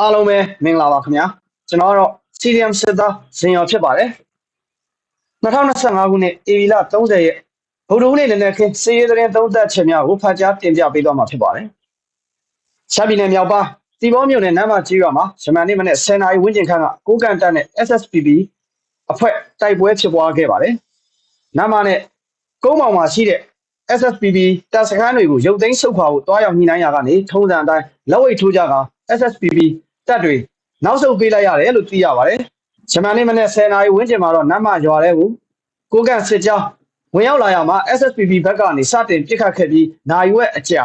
အားလုံးပဲမင်္ဂလာပါခင်ဗျာကျွန်တော်ကတော့ CDM စစ်သားဇင်ရော်ဖြစ်ပါတယ်2025ခုနှစ်ဧပြီလ30ရက်ဗုဒ္ဓဦးနေ့လည်းနဲ့ခင်းစီးရဲတဲ့သုံးသက်ချက်များကိုဖတ်ကြားတင်ပြပေးသွားမှာဖြစ်ပါတယ်ရှမ်းပြည်နယ်မြောက်ပိုင်းတီဘောမြို့နယ်နမ်းမကြီးရွာမှာယမန်နေ့မနေ့10နာရီဝန်းကျင်ခန့်ကကိုကန်တက်နဲ့ SSPB အဖွဲ့တိုက်ပွဲဖြစ်ပွားခဲ့ပါတယ်နမ်းမနဲ့ကုန်းမောင်မှာရှိတဲ့ SSPB တပ်စခန်းတွေကိုရုပ်သိမ်းဆုတ်ခွာဖို့တွားရောက်ညှိနှိုင်းရာကနေထုံးစံအတိုင်းလက်ဝိတ်ထိုးကြက SSPB တပ်တွေနောက်ဆုတ်ပေးလိုက်ရတယ်လို့သိရပါတယ်။ဂျမန်နေ့မနေ့10နာရီဝန်းကျင်မှာတော့နတ်မရွာတဲ့ကိုကိုကန့်စစ်ကြောင်းဝင်ရောက်လာရမှာ SSPB ဘက်ကနေစတင်ပစ်ခတ်ခဲ့ပြီးနိုင်ဝက်အကြာ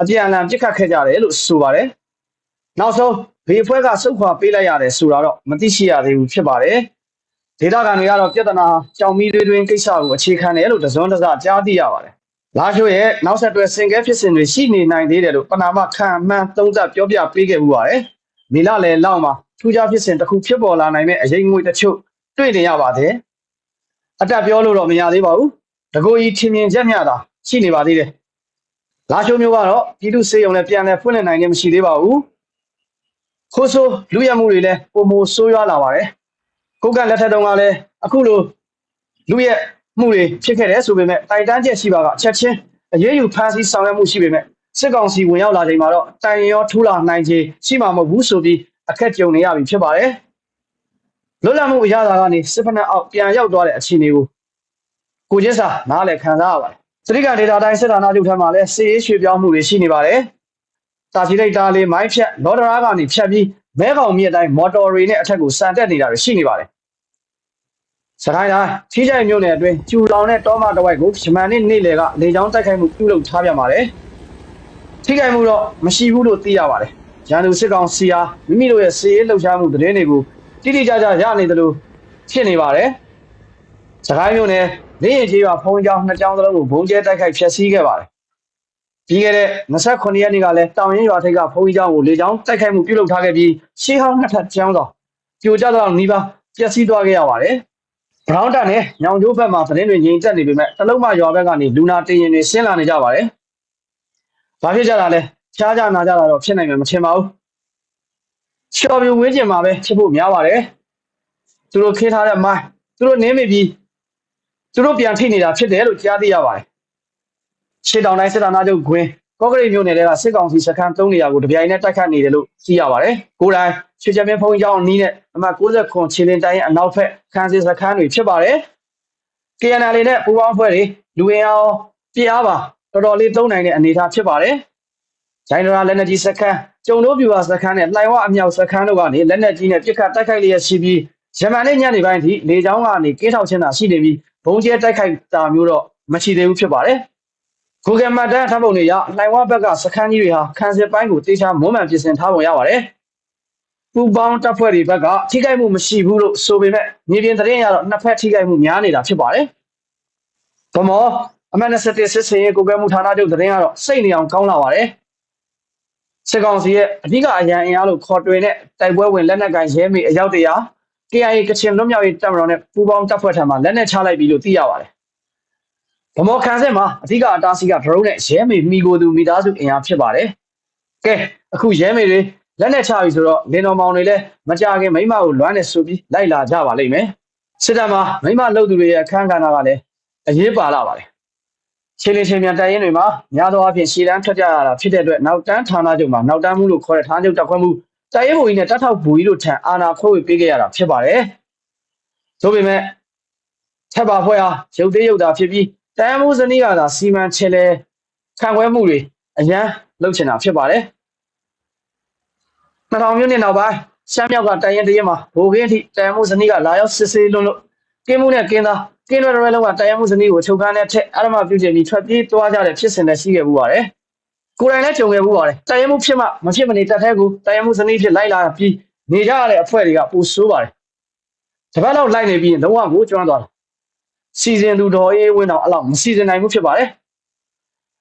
အပြန်အလှန်ပစ်ခတ်ခဲ့ကြတယ်လို့ဆိုပါတယ်။နောက်ဆုံးဘေးဖွဲ့ကစုတ်ခွာပေးလိုက်ရတယ်ဆိုတာတော့မသိရှိရသေးဘူးဖြစ်ပါတယ်။ဒေတာကန်တွေကတော့ပြဿနာကြောင်မီတွေတွင်ကိစ္စကိုအခြေခံတယ်လို့တစွန်းတစကြားသိရပါတယ်။လာရှိုးရဲ့နောက်ဆက်တွဲစင်ကဲဖြစ်စဉ်တွေရှိနေနိုင်သေးတယ်လို့ပနာမခံမှန်းသုံးသပ်ပြောပြပေးခဲ့မှုပါတယ်။ မီလာလေလောက်မှာထူးခြားဖြစ်စဉ်တစ်ခုဖြစ်ပေါ်လာနိုင်မဲ့အရေးငွေတချို့တွေ့နေရပါတယ်။အတက်ပြောလို့တော့မရသေးပါဘူး။တကူကြီးထင်မြင်ချက်များတာရှိနေပါသေးတယ်။လာရှိုးမျိုးကတော့ပြည်သူစေယုံနဲ့ပြန်လဲဖွင့်လှစ်နိုင်ခြင်းမရှိသေးပါဘူး။ခိုးဆိုးလူရမှုတွေလည်းပုံမိုဆိုးရွားလာပါတယ်။ကိုကလက်ထက်တုန်းကလည်းအခုလိုလူရဲ့မှုတွေဖြစ်ခဲ့တယ်ဆိုပေမဲ့တိုင်တန်းချက်ရှိပါကအချက်ချင်းအရေးယူဖမ်းဆီးဆောင်ရွက်မှုရှိပေမဲ့ စစ်ကောင်စီဝင်ရောက်လာချိန်မှာတော့တိုင်ရင်ရောထူးလာနိုင်ခြေရှိမှာမဟုတ်ဘူးဆိုပြီးအခက်ကြုံနေရပြီဖြစ်ပါတယ်လွတ်လပ်မှုအရသာကနေစစ်ဖက်နှက်အောက်ပြန်ရောက်သွားတဲ့အခြေအနေကိုကိုချင်းစာနားလည်ခံစားရပါတယ်စရိကဒေတာတိုင်းစစ်ဌာနချုပ်ထံမှာလည်းစီရေးရွှေ့ပြောင်းမှုတွေရှိနေပါတယ်တာချီလိုက်တာလေးမိုင်းဖြတ်လော်ဒရာကနေဖြတ်ပြီးမဲကောင်မြစ်တိုင်းမော်တော်တွေနဲ့အထက်ကိုစံတက်နေတာတွေရှိနေပါတယ်စကိုင်းတိုင်းထီးချိုင်မြို့နယ်အတွင်းကျူလောင်တဲ့တောမတဝိုက်ကိုရှမန်နေ့နေ့လယ်ကလေကြောင်းတိုက်ခိုက်မှုပြုလုပ်ထားပြန်ပါတယ် ထိခိုက်မှုတော့မရှိဘူးလို့သိရပါတယ်ရန်သူစစ်ကောင်စီအားမိမိတို့ရဲ့စီရေးလှုပ်ရှားမှုသတင်းတွေကိုတိတိကျကျရနေတယ်လို့ဖြစ်နေပါတယ်စကိုင်းမြို့နယ်နေရင်ကြီးရွာဖုံးကျောင်းနှစ်ကျောင်းသလုံးကိုဘုံကျဲတိုက်ခိုက်ဖျက်ဆီးခဲ့ပါတယ်ပြီးခဲ့တဲ့29ရက်နေ့ကလည်းတောင်ရင်ရွာထိပ်ကဖုံးကျောင်းကိုလေကြောင်းတိုက်ခိုက်မှုပြုလုပ်ထားခဲ့ပြီးရှေးဟောင်းနှစ်ထပ်ကျောင်းတော်ပြိုကျတော့နီးပါးပျက်စီးသွားခဲ့ရပါတယ်ဘရောင်းတန်နဲ့ညောင်ကျိုးဘက်မှာသတင်းတွေငြိမ်သက်နေပေမဲ့တလုံးမရွာဘက်ကနေလူနာတင်ရင်တွေဆင်းလာနေကြပါတယ်။ ဘာဖြစ်ကြတာလဲ။ချားကြနာကြတာတော့ဖြစ်နိုင်မှာမထင်ပါဘူး။ချော်ပြူဝင်းကျင်မှာပဲဖြစ်ဖို့များပါတယ်။သူတို့ခေးထားတဲ့မိုင်းသူတို့နင်းမိပြီးသူတို့ပြန်ထိနေတာဖြစ်တယ်လို့ကြားသိရပါတယ်။ရှေ့တောင်တိုင်းစစ်တာနာချုပ်ခွင်းကော့ကရိတ်မြို့နယ်ကစစ်ကောင်စီစခန်း၃နေရာကိုတပြိုင်နက်တိုက်ခတ်နေတယ်လို့သိရပါတယ်။ကိုယ်တိုင်ရွှေချမင်းဖုံးကျောင်းနီးနဲ့အမှတ်60ခွန်ခြေလင်းတိုင်းရဲ့အနောက်ဘက်ခန်းစစ်စခန်းတွေဖြစ်ပါတယ်။ KNL နဲ့ပူးပေါင်းအဖွဲ့တွေလူဝင်အောင်ပြအားပါ တော်တော်လေးသုံးနိုင်တဲ့အနေအထားဖြစ်ပါတယ်။ဂျိုင်းဒရာလက်နက်ကြီးစခန်းကျုံတို့ပြူပါစခန်းနဲ့လှိုင်ဝအမြောက်စခန်းတို့ကနေလက်နက်ကြီးနဲ့ပစ်ခတ်တိုက်ခိုက်လျက်ရှိပြီးယမန်နေ့ညနေပိုင်းထိလေကြောင်းကနေကင်းထောက်ချင်းတာရှိနေပြီးဘုံကျဲတိုက်ခိုက်တာမျိုးတော့မရှိသေးဘူးဖြစ်ပါတယ်။ Google မှတ်တမ်းထပ်ပုံတွေရလှိုင်ဝဘက်ကစခန်းကြီးတွေဟာခန်းစစ်ပိုင်းကိုတေချာမွမ်းမံပြင်ဆင်ထားပုံရပါတယ်။ပူပေါင်းတပ်ဖွဲ့တွေဘက်ကထိခိုက်မှုမရှိဘူးလို့ဆိုပေမဲ့မြေပြင်သတင်းရတော့နှစ်ဖက်ထိခိုက်မှုများနေတာဖြစ်ပါတယ်။ဗမော အမှန်နဲ့စစ်တေစစ်စင်ရဲ့ကိုကဲမှုဌာနချုပ်သတင်းကတော့စိတ်နေအောင်ကောင်းလာပါတယ်။စစ်ကောင်စီရဲ့အဓိကအရန်အင်အားလို့ခေါ်တွင်တဲ့တိုက်ပွဲဝင်လက်နက်ကိုင်ရဲမေအယောက်တရာ KIA ကချင်လွတ်မြောက်ရေးတပ်မတော်နဲ့ပူးပေါင်းတပ်ဖွဲ့ထံမှလက်နက်ချလိုက်ပြီလို့သိရပါတယ်။ဗမောခန်းစစ်မှာအဓိကအတားဆီးက drone နဲ့ရဲမေမိကိုသူမိသားစုအင်အားဖြစ်ပါတယ်။ကဲအခုရဲမေတွေလက်နဲ့ချပြီဆိုတော့လင်းတော်မောင်တွေလည်းမကြခင်မိမကိုလွမ်းနေဆိုပြီးလိုက်လာကြပါလိမ့်မယ်စစ်တပ်မှာမိမလှုပ်သူတွေရဲ့အခန်းကဏ္ဍကလည်းအရေးပါလာပါတယ် ခြေလင်းချင်းမြန်တိုင်ရင်တွေမှာများသောအားဖြင့်ရှည်တန်းထွက်ကြရတာဖြစ်တဲ့အတွက်နောက်တန်းဌာနချုပ်မှာနောက်တန်းမှုလို့ခေါ်တဲ့ဌာနချုပ်တက်ခွဲမှုတိုင်ရင်ဘူကြီးနဲ့တတ်ထောက်ဘူကြီးတို့ထံအာဏာခွဲဝေပေးခဲ့ရတာဖြစ်ပါတယ်ဆိုပေမဲ့ထက်ပါဖွဲ့ဟာရုပ်သေးရုပ်သားဖြစ်ပြီးတိုင်မှုဇနီးကသာစီမံချေလဲခံခွဲမှုတွေအရန်လုပ်ချင်တာဖြစ်ပါတယ်2000မြို့နှစ်နောက်ပိုင်းရှမ်းမြောက်ကတိုင်ရင်တရင်မှာဘိုးကင်းအထိတိုင်မှုဇနီးကလာရောက်စစ်ဆေးလွန်းလို့ကင်းမှုနဲ့ကင်းသား ကင်းရွယ်ရွယ်လုံးကတိုင်မှုဇနီးကိုချုပ်ခန်းနဲ့ထက်အရမပြုချင်ပြီးထွက်ပြေးသွားကြတဲ့ဖြစ်စဉ်တွေရှိခဲ့မှုပါတယ်ကိုယ်တိုင်လည်းကြုံခဲ့မှုပါတယ်တိုင်မှုဖြစ်မှမဖြစ်မနေတက်တဲ့ကိုတိုင်မှုဇနီးဖြစ်လိုက်လာပြီးနေကြရတဲ့အဖွဲ့တွေကပူဆိုးပါတယ်တပတ်လောက်လိုက်နေပြီးလုံးဝကိုကျွမ်းသွားတာစီစဉ်သူတော်အေးဝင်းတော်အဲ့လောက်မစီစဉ်နိုင်ဘူးဖြစ်ပါတယ်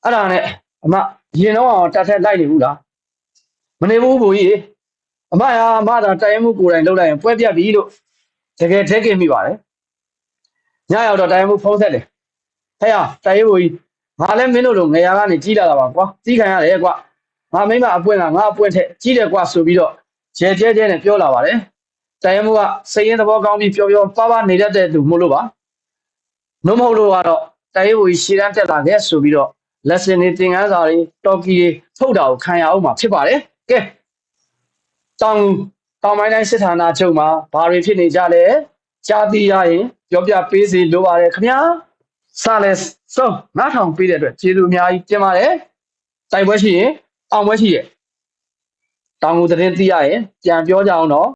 အဲ့ဒါနဲ့အမရင်တော့အောင်တက်ထက်လိုက်နေဘူးလားမနေဘူးဘူကြီးအမရာအမသာတိုင်မှုကိုယ်တိုင်လှုပ်လိုက်ရင်ပွဲပြတ်ပြီလို့တကယ်ထဲခင်မိပါတယ် ညရောက်တော့တိုင်မှုဖုံးဆက်တယ်ဟဲ့ရတိုင်မှုကြီးငါလည်းမင်းတို့လိုငရာကနေကြီးလာတာပါကွာကြီးခံရတယ်ကွာငါမိမအပွင့်လားငါအပွင့်ထက်ကြီးတယ်ကွာဆိုပြီးတော့ကျဲကျဲကျဲနဲ့ပြောလာပါတယ်တိုင်ရမှုကစိတ်ရင်းသဘောကောင်းပြီးပျော်ပျော်ပါးပါးနေတတ်တဲ့လူမို့လို့ပါနှုတ်မဟုတ်လို့ကတော့တိုင်ရမှုကြီးရှည်တန်းတက်လာခဲ့ဆိုပြီးတော့ lesson တွေသင်ခန်းစာတွေတော်ကီတွေထုတ်တာကိုခံရအောင်မှာဖြစ်ပါတယ်ကဲတောင်တောင်ပိုင်းတိုင်းစစ်ဌာနချုပ်မှာဘာတွေဖြစ်နေကြလဲကြားသိရရင် ပြောပြပေးစီလိုပါတယ်ခင်ဗျာစလဲစုံနားထောင်ပေးတဲ့အတွက်ကျေးဇူးအများကြီးတင်ပါတယ်တိုင်ပွဲရှိရင်အောင်ပွဲရှိရဲ့တောင်ကိုသတင်းသိရရင်ပြန်ပြောကြအောင်တော့